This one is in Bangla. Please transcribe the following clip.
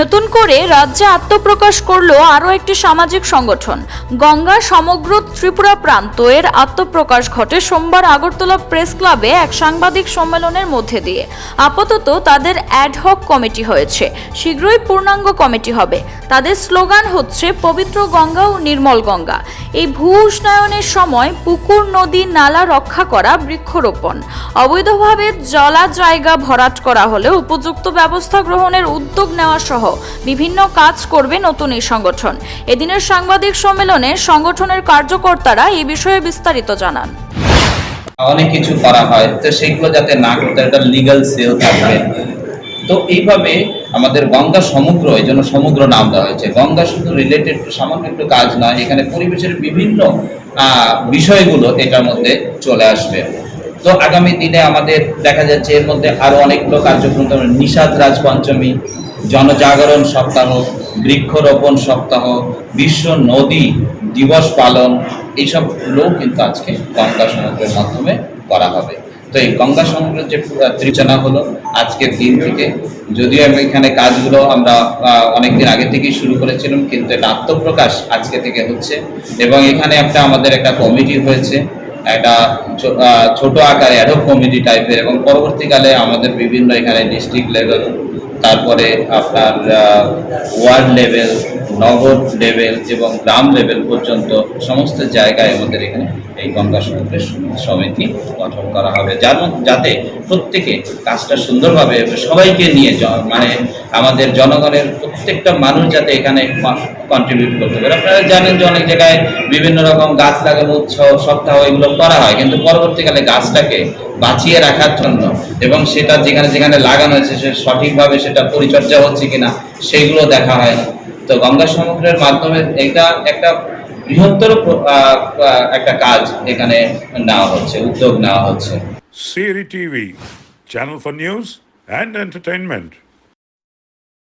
নতুন করে রাজ্যে আত্মপ্রকাশ করল আরও একটি সামাজিক সংগঠন। গঙ্গা সমগ্র ত্রিপুরা প্রান্ত এর আত্মপ্রকাশ ঘটে সোমবার আগরতলা প্রেস ক্লাবে এক সাংবাদিক সম্মেলনের মধ্যে দিয়ে। আপাতত তাদের অ্যাডহক কমিটি হয়েছে। শীঘ্রই পূর্ণাঙ্গ কমিটি হবে। তাদের স্লোগান হচ্ছে পবিত্র গঙ্গা ও নির্মল গঙ্গা। এই ভূ উষ্ণায়নের সময় পুকুর, নদী, নালা রক্ষা করা, বৃক্ষরোপণ। অবৈধভাবে জলা জায়গা ভরাট করা হলে উপযুক্ত ব্যবস্থা গ্রহণের উদ্যোগ নেওয়া সহ বিভিন্ন কাজ করবে নতুন এই সংগঠন। এদিনের সাংবাদিক সম্মেলনে সংগঠনের কার্যকর্তারা এই বিষয়ে বিস্তারিত জানান। অনেক কিছু করা হয়, তো সেগুলো যাতে না করতে একটা লিগ্যাল সেল থাকবে। তো এইভাবে আমাদের গঙ্গা সমুদ্র, এই জন্য সমুদ্র নাম দেওয়া হয়েছে। গঙ্গা শুধু রিলেটেড সামান্য একটু কাজ নয়, এখানে পরিবেশের বিভিন্ন বিষয়গুলো এটার মধ্যে চলে আসবে। তো আগামী দিনে আমাদের দেখা যাচ্ছে, এর মধ্যে আরও অনেকগুলো কার্যক্রম, যেমন নিষাদ রাজ পঞ্চমী জনজাগরণ সপ্তাহ, বৃক্ষরোপণ সপ্তাহ, বিশ্ব নদী দিবস পালন এইসবগুলোও কিন্তু আজকে গঙ্গা সমুদ্রের মাধ্যমে করা হবে। তো এই গঙ্গা সমুদ্রের যে ত্রিচনা হলো, আজকের দিন থেকে, যদিও আমি এখানে কাজগুলো আমরা অনেকদিন আগে থেকেই শুরু করেছিলাম, কিন্তু এটা আত্মপ্রকাশ আজকে থেকে হচ্ছে। এবং এখানে একটা আমাদের একটা কমিটি হয়েছে, একটা ছোট আকারে অ্যাডক কমিটি টাইপের এবং পরবর্তীকালে আমাদের বিভিন্ন এখানে ডিস্ট্রিক্ট লেভেল তারপরে আপনার ওয়ার্ড লেভেল, নগর লেভেল এবং গ্রাম লেভেল পর্যন্ত সমস্ত জায়গায় আমাদের এখানে এই গঙ্গা সমুদ্রের সমিতি গঠন করা হবে। যার যাতে প্রত্যেকে কাজটা সুন্দরভাবে সবাইকে নিয়ে মানে আমাদের জনগণের প্রত্যেকটা মানুষ যাতে এখানে কন্ট্রিবিউট করতে পারে। আপনারা জানেন যে অনেক জায়গায় বিভিন্ন রকম গাছ লাগানো উৎসব, সপ্তাহ এগুলো করা হয়, কিন্তু পরবর্তীকালে গাছটাকে বাঁচিয়ে রাখার জন্য এবং সেটা যেখানে যেখানে লাগানো হয়েছে, সে সঠিকভাবে সেটা পরিচর্যা হচ্ছে কিনা, সেগুলো দেখা হয় তো গঙ্গা সমুদ্রের মাধ্যমে এটা একটা বৃহত্তর একটা কাজ এখানে নেওয়া হচ্ছে, উদ্যোগ নেওয়া হচ্ছে সিরি TV, channel for news and entertainment.